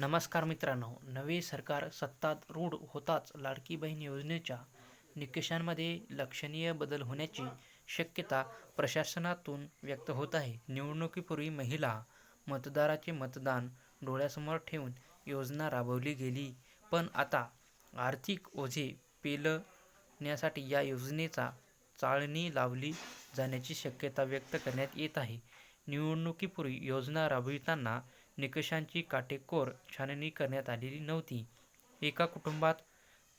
नमस्कार मित्रांनो नवे सरकार सत्तारूढ होताच लाडकी बहीण योजनेच्या निकषांमध्ये लक्षणीय बदल होण्याची शक्यता प्रशासनातून व्यक्त होत आहे. निवडणुकीपूर्वी महिला मतदाराचे मतदान डोळ्यासमोर ठेवून योजना राबवली गेली पण आता आर्थिक ओझे पेलण्यासाठी या योजनेचा चाळणी लावली जाण्याची शक्यता व्यक्त करण्यात येत आहे. निवडणुकीपूर्वी योजना राबविताना निकषांची काटेकोर छाननी करण्यात आलेली नव्हती. एका कुटुंबात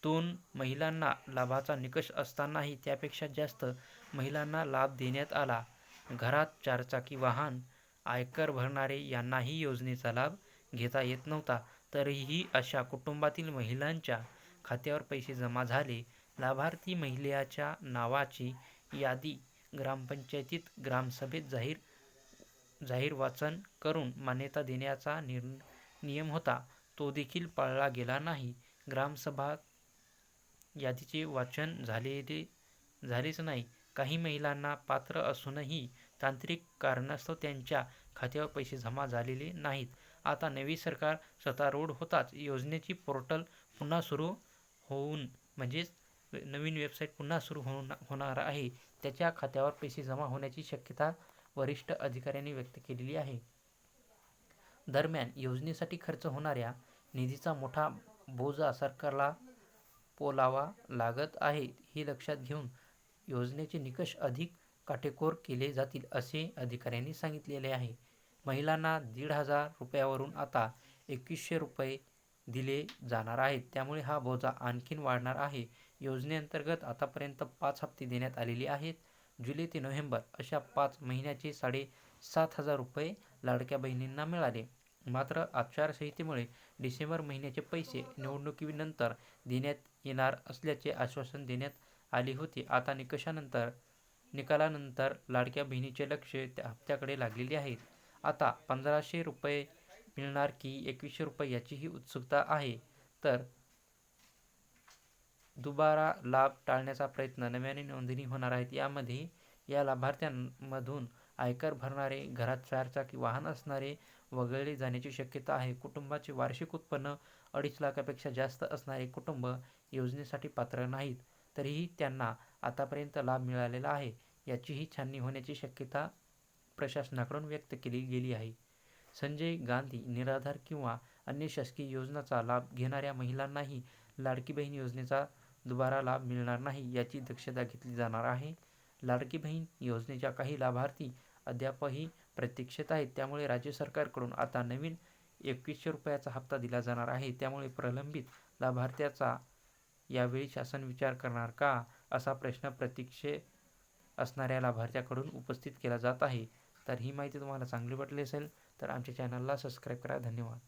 दोन महिलांना लाभाचा निकष असतानाही त्यापेक्षा जास्त महिलांना लाभ देण्यात आला. घरात चारचाकी वाहन आयकर भरणारे यांनाही योजनेचा लाभ घेता येत नव्हता. तरीही अशा कुटुंबातील महिलांच्या खात्यावर पैसे जमा झाले. लाभार्थी महिलेच्या नावाची यादी ग्रामपंचायतीत ग्रामसभेत जाहीर जाहीर वाचन करून मान्यता देण्याचा नियम होता. तो देखील पाळला गेला नाही. ग्रामसभा यादीचे वाचन झालेले झालेच नाही. काही महिलांना पात्र असूनही तांत्रिक कारणास्तव त्यांच्या खात्यावर पैसे जमा झालेले नाहीत. आता नवे सरकार सत्तारूढ होताच योजनेची पोर्टल पुन्हा सुरू होऊन म्हणजेच नवीन वेबसाईट पुन्हा सुरू होऊन होणार आहे. त्याच्या खात्यावर पैसे जमा होण्याची शक्यता वरिष्ठ अधिकाऱ्यांनी व्यक्त केलेली आहे. दरम्यान योजनेसाठी खर्च होणाऱ्या निधीचा मोठा बोजा सरकारला पोलावा लागत आहे हे लक्षात घेऊन योजनेचे निकष अधिक काटेकोर केले जातील असे अधिकाऱ्यांनी सांगितलेले आहे. महिलांना दीड हजार रुपयावरून आता एकवीसशे रुपये दिले जाणार आहेत. त्यामुळे हा बोजा आणखीन वाढणार आहे. योजनेअंतर्गत आतापर्यंत पाच हप्ते देण्यात आलेले आहेत. जुलै ते नोव्हेंबर अशा पाच महिन्याचे साडेसात हजार रुपये लाडक्या बहिणींना मिळाले. मात्र आचारसंहितेमुळे डिसेंबर महिन्याचे पैसे निवडणुकीनंतर देण्यात येणार असल्याचे आश्वासन देण्यात आले होते. आता निकषानंतर निकालानंतर लाडक्या बहिणीचे लक्ष त्या हप्त्याकडे लागलेले आहे आता पंधराशे रुपये मिळणार की एकवीसशे रुपये याचीही उत्सुकता आहे. तर दुबारा लाभ टाळण्याचा प्रयत्न नव्याने नोंदणी होणार आहेत. यामध्ये या लाभार्थ्यांमधून आयकर भरणारे घरात चारचाकी वाहन असणारे वगळले जाण्याची शक्यता आहे. कुटुंबाचे वार्षिक उत्पन्न अडीच लाखापेक्षा जास्त असणारे कुटुंब योजनेसाठी पात्र नाहीत. तरीही त्यांना आतापर्यंत लाभ मिळालेला आहे याचीही छाननी होण्याची शक्यता प्रशासनाकडून व्यक्त केली गेली आहे. संजय गांधी निराधार किंवा अन्य शासकीय योजनाचा लाभ घेणाऱ्या महिलांनाही लाडकी बहीण योजनेचा दुबारा लाभ मिळणार नाही याची दक्षता घेतली जाणार आहे. लाडकी बहीण योजनेच्या काही लाभार्थी अद्यापही प्रतीक्षेत आहेत. त्यामुळे राज्य सरकारकडून आता नवीन एकवीसशे रुपयाचा हप्ता दिला जाणार आहे. त्यामुळे प्रलंबित लाभार्थ्याचा यावेळी शासन विचार करणार का? असा प्रश्न प्रतीक्षे असणाऱ्या लाभार्थ्याकडून उपस्थित केला जात आहे. तर ही माहिती तुम्हाला चांगली वाटली असेल तर आमच्या चॅनलला सबस्क्राईब करा. धन्यवाद.